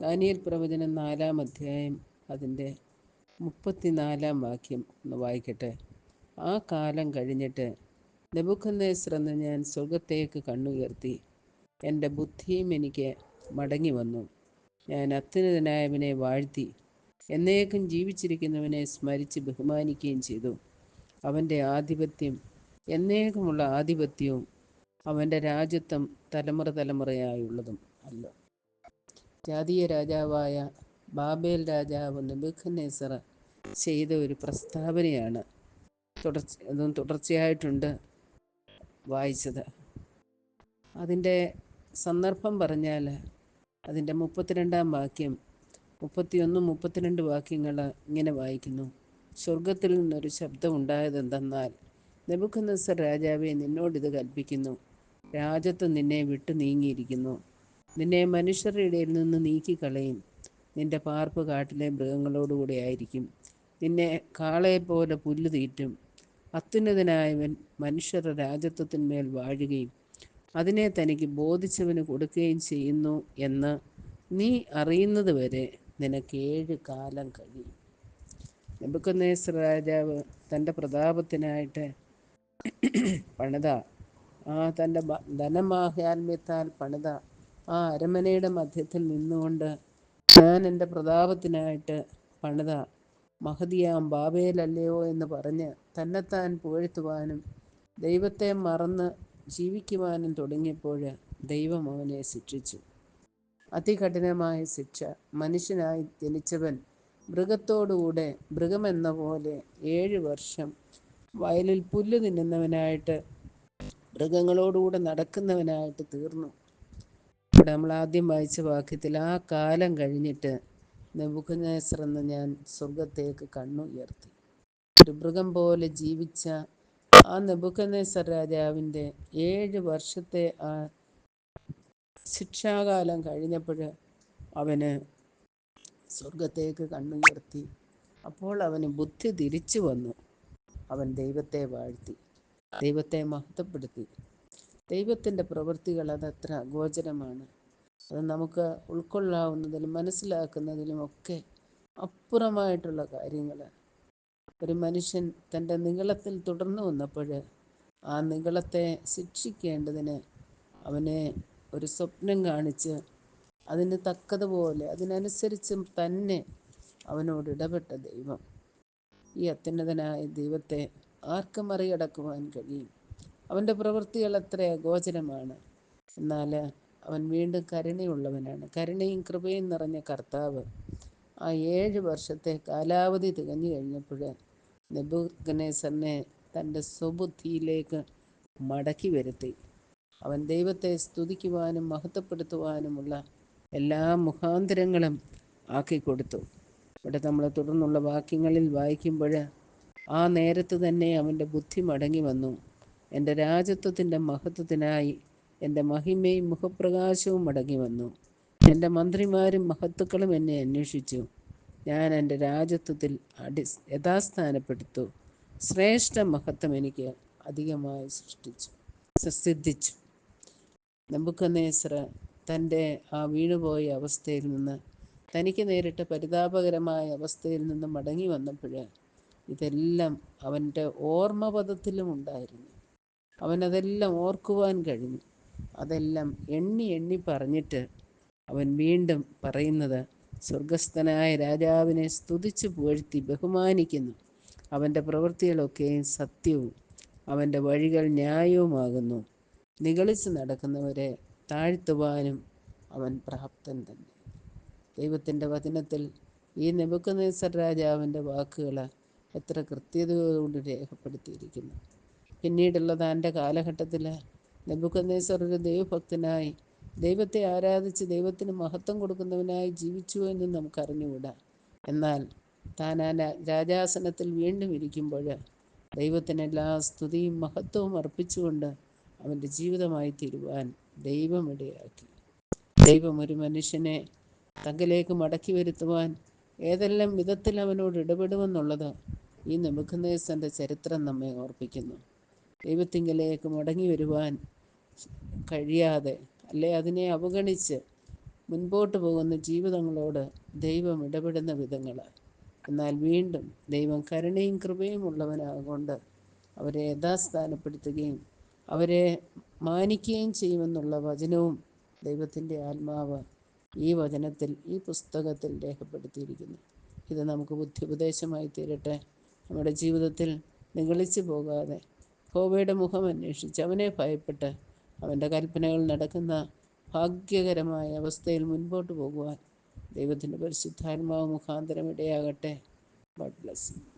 ദാനിയൽ പ്രവചനം നാലാം അധ്യായം അതിന്റെ മുപ്പത്തിനാലാം വാക്യം ഒന്ന് വായിക്കട്ടെ. ആ കാലം കഴിഞ്ഞിട്ട് നെബുഖന്നേസർ ഞാൻ സ്വർഗത്തേക്ക് കണ്ണുയർത്തി. എന്റെ ബുദ്ധിയും എനിക്ക് മടങ്ങി വന്നു. ഞാൻ അത്യുന്നതനായവനെ വാഴ്ത്തി. എന്നേക്കും ജീവിച്ചിരിക്കുന്നവനെ സ്മരിച്ച് ബഹുമാനിക്കുകയും ചെയ്തു. അവന്റെ ആധിപത്യം എന്നേക്കുമുള്ള ആധിപത്യവും അവന്റെ രാജ്യത്വം തലമുറ തലമുറയായുള്ളതും അല്ല ജാതീയ രാജാവായ ബാബേൽ രാജാവ് നെബുഖനേസർ ചെയ്ത ഒരു പ്രസ്താവനയാണ് തുടർച്ച അതും തുടർച്ചയായിട്ടുണ്ട് വായിച്ചത്. അതിന്റെ സന്ദർഭം പറഞ്ഞാൽ അതിന്റെ മുപ്പത്തിരണ്ടാം വാക്യം മുപ്പത്തിയൊന്ന് മുപ്പത്തിരണ്ട് വാക്യങ്ങൾ ഇങ്ങനെ വായിക്കുന്നു. സ്വർഗത്തിൽ നിന്നൊരു ശബ്ദം ഉണ്ടായതെന്തെന്നാൽ നെബുഖനസർ രാജാവെ നിന്നോടിത് കൽപ്പിക്കുന്നു. രാജ്യത്ത് നിന്നെ വിട്ടു നീങ്ങിയിരിക്കുന്നു. നിന്നെ മനുഷ്യരുടെ ഇടയിൽ നിന്ന് നീക്കിക്കളയും. നിന്റെ പാർപ്പ് കാട്ടിലെ മൃഗങ്ങളോടുകൂടെ ആയിരിക്കും. നിന്നെ കാളയെപ്പോലെ പുല്ല് തീറ്റും. അത്യുന്നതനായവൻ മനുഷ്യരുടെ രാജ്യത്വത്തിന്മേൽ വാഴുകയും അതിനെ തനിക്ക് ബോധിച്ചവന് കൊടുക്കുകയും ചെയ്യുന്നു എന്ന് നീ അറിയുന്നത് വരെ നിനക്ക് ഏഴ് കാലം കഴിയും. നെബുക്കന്നേസർ രാജാവ് തന്റെ പ്രതാപത്തിനായിട്ട് പണിത. ആ തന്റെ ധനമാഹാത്മ്യത്താൽ പണിത. ആ അരമനയുടെ മധ്യത്തിൽ നിന്നുകൊണ്ട് ഞാൻ എന്റെ പ്രതാപത്തിനായിട്ട് പണിത. മഹതിയാം ബാബേലല്ലയോ എന്ന് പറഞ്ഞ് തന്നെത്താൻ പുകഴ്ത്തുവാനും ദൈവത്തെ മറന്ന് ജീവിക്കുവാനും തുടങ്ങിയപ്പോൾ ദൈവം അവനെ ശിക്ഷിച്ചു. അതികഠിനമായ ശിക്ഷ. മനുഷ്യനായി ജനിച്ചവൻ മൃഗത്തോടുകൂടെ മൃഗമെന്ന പോലെ ഏഴ് വർഷം വയലിൽ പുല്ല് തിന്നുന്നവനായിട്ട് മൃഗങ്ങളോടുകൂടെ നടക്കുന്നവനായിട്ട് തീർന്നു. ഇവിടെ നമ്മൾ ആദ്യം വായിച്ച വാക്യത്തിൽ ആ കാലം കഴിഞ്ഞിട്ട് നെബുക്കനേസർ എന്ന് ഞാൻ സ്വർഗത്തേക്ക് കണ്ണുയർത്തി ഒരു മൃഗം പോലെ ജീവിച്ച ആ നെബുക്കനേസർ രാജാവിന്റെ ഏഴ് വർഷത്തെ ആ ശിക്ഷാകാലം കഴിഞ്ഞപ്പോൾ അവന് സ്വർഗത്തേക്ക് കണ്ണുയർത്തി അപ്പോൾ അവന് ബുദ്ധി തിരിച്ചു വന്നു. അവൻ ദൈവത്തെ വാഴ്ത്തി ദൈവത്തെ മഹത്വപ്പെടുത്തി. ദൈവത്തിന്റെ പ്രവൃത്തികൾ അതത്ര അഗോചരമാണ്. അത് നമുക്ക് ഉൾക്കൊള്ളാവുന്നതിലും മനസ്സിലാക്കുന്നതിലും ഒക്കെ അപ്പുറമായിട്ടുള്ള കാര്യങ്ങൾ. ഒരു മനുഷ്യൻ തന്റെ നികളത്തിൽ തുടർന്നു വന്നപ്പോൾ ആ നികളത്തെ ശിക്ഷിക്കേണ്ടതിന് അവനെ ഒരു സ്വപ്നം കാണിച്ച് അതിന് തക്കതുപോലെ അതിനനുസരിച്ചും തന്നെ അവനോട് ഇടപെട്ട ദൈവം. ഈ അത്യുന്നതനായ ദൈവത്തെ ആർക്ക് മറികടക്കുവാൻ കഴിയും. അവന്റെ പ്രവൃത്തികൾ അത്ര ഗോചരമാണ്. എന്നാൽ അവൻ വീണ്ടും കരുണയുള്ളവനാണ്. കരുണയും കൃപയും നിറഞ്ഞ കർത്താവ് ആ ഏഴ് വർഷത്തെ കാലാവധി തികഞ്ഞു കഴിഞ്ഞപ്പോൾ നെബുഗനേസറിനെ തന്റെ സ്വബുദ്ധിയിലേക്ക് മടക്കി വരുത്തി. അവൻ ദൈവത്തെ സ്തുതിക്കുവാനും മഹത്വപ്പെടുത്തുവാനുമുള്ള എല്ലാ മുഖാന്തരങ്ങളും ആക്കിക്കൊടുത്തു ഇവിടെ നമ്മൾ തുടർന്നുള്ള വാക്യങ്ങളിൽ വായിക്കുമ്പോൾ ആ നേരത്ത് തന്നെ അവന്റെ ബുദ്ധി മടങ്ങി വന്നു. എന്റെ രാജ്യത്വത്തിന്റെ മഹത്വത്തിനായി എന്റെ മഹിമയും മുഖപ്രകാശവും മടങ്ങി വന്നു. എന്റെ മന്ത്രിമാരും മഹത്തുക്കളും എന്നെ അന്വേഷിച്ചു. ഞാൻ എന്റെ രാജത്വത്തിൽ അടി യഥാസ്ഥാനപ്പെടുത്തു. ശ്രേഷ്ഠ മഹത്വം എനിക്ക് അധികമായി സൃഷ്ടിച്ചു. സിദ്ധിച്ചു നേസ്ര തന്റെ ആ വീണുപോയ അവസ്ഥയിൽ നിന്ന് തനിക്ക് നേരിട്ട പരിതാപകരമായ അവസ്ഥയിൽ നിന്ന് മടങ്ങി വന്നപ്പോൾ ഇതെല്ലാം അവന്റെ ഓർമ്മപഥത്തിലും ഉണ്ടായിരുന്നു. അവനതെല്ലാം ഓർക്കുവാൻ കഴിഞ്ഞു. അതെല്ലാം എണ്ണി എണ്ണി പറഞ്ഞിട്ട് അവൻ വീണ്ടും പറയുന്നത് സ്വർഗസ്ഥനായ രാജാവിനെ സ്തുതിച്ചു പുകഴ്ത്തി ബഹുമാനിക്കുന്നു. അവന്റെ പ്രവൃത്തികളൊക്കെയും സത്യവും അവന്റെ വഴികൾ ന്യായവുമാകുന്നു. നിഗളിച്ച് നടക്കുന്നവരെ താഴ്ത്തുവാനും അവൻ പ്രാപ്തൻ തന്നെ. ദൈവത്തിന്റെ വചനത്തിൽ ഈ നെബുക്കനേസർ രാജാവിന്റെ വാക്കുകൾ എത്ര കൃത്യതയോടുകൂടി രേഖപ്പെടുത്തിയിരിക്കുന്നു. പിന്നീടുള്ള താന്റെ കാലഘട്ടത്തിൽ നെബുക്കനേസർ ഒരു ദൈവഭക്തനായി ദൈവത്തെ ആരാധിച്ച് ദൈവത്തിന് മഹത്വം കൊടുക്കുന്നവനായി ജീവിച്ചു എന്ന് നമുക്കറിഞ്ഞുകൂടാ. എന്നാൽ താൻ ആ രാജാസനത്തിൽ വീണ്ടും ഇരിക്കുമ്പോൾ ദൈവത്തിന് എല്ലാ സ്തുതിയും മഹത്വവും അർപ്പിച്ചുകൊണ്ട് അവന്റെ ജീവിതമായി തീരുവാൻ ദൈവം ഇടയാക്കി ദൈവം ഒരു മനുഷ്യനെ തങ്കിലേക്ക് മടക്കി വരുത്തുവാൻ ഏതെല്ലാം വിധത്തിൽ അവനോട് ഇടപെടുമെന്നുള്ളത് ഈ നെബുഖദ്നേസറിന്റെ ചരിത്രം നമ്മെ ഓർപ്പിക്കുന്നു. ദൈവത്തിങ്കിലേക്ക് മടങ്ങി വരുവാൻ കഴിയാതെ അല്ലെ അതിനെ അവഗണിച്ച് മുൻപോട്ട് പോകുന്ന ജീവിതങ്ങളോട് ദൈവം ഇടപെടുന്ന വിധങ്ങൾ. എന്നാൽ വീണ്ടും ദൈവം കരുണയും കൃപയും ഉള്ളവനാകൊണ്ട് അവരെ യഥാസ്ഥാനപ്പെടുത്തുകയും അവരെ മാനിക്കുകയും ചെയ്യുമെന്നുള്ള വചനവും ദൈവത്തിന്റെ ആത്മാവ് ഈ വചനത്തിൽ ഈ പുസ്തകത്തിൽ രേഖപ്പെടുത്തിയിരിക്കുന്നു. ഇത് നമുക്ക് ബുദ്ധിപദേശമായി തീരട്ടെ. നമ്മുടെ ജീവിതത്തിൽ നിഗളിച്ചു പോകാതെ ഹോവയുടെ മുഖം അന്വേഷിച്ച് അവനെ ഭയപ്പെട്ട് അവന്റെ കൽപ്പനകൾ നടക്കുന്ന ഭാഗ്യകരമായ അവസ്ഥയിൽ മുൻപോട്ട് പോകുവാൻ ദൈവത്തിന്റെ പരിശുദ്ധാത്മാവ് മുഖാന്തരം ഇടയാകട്ടെ. God bless you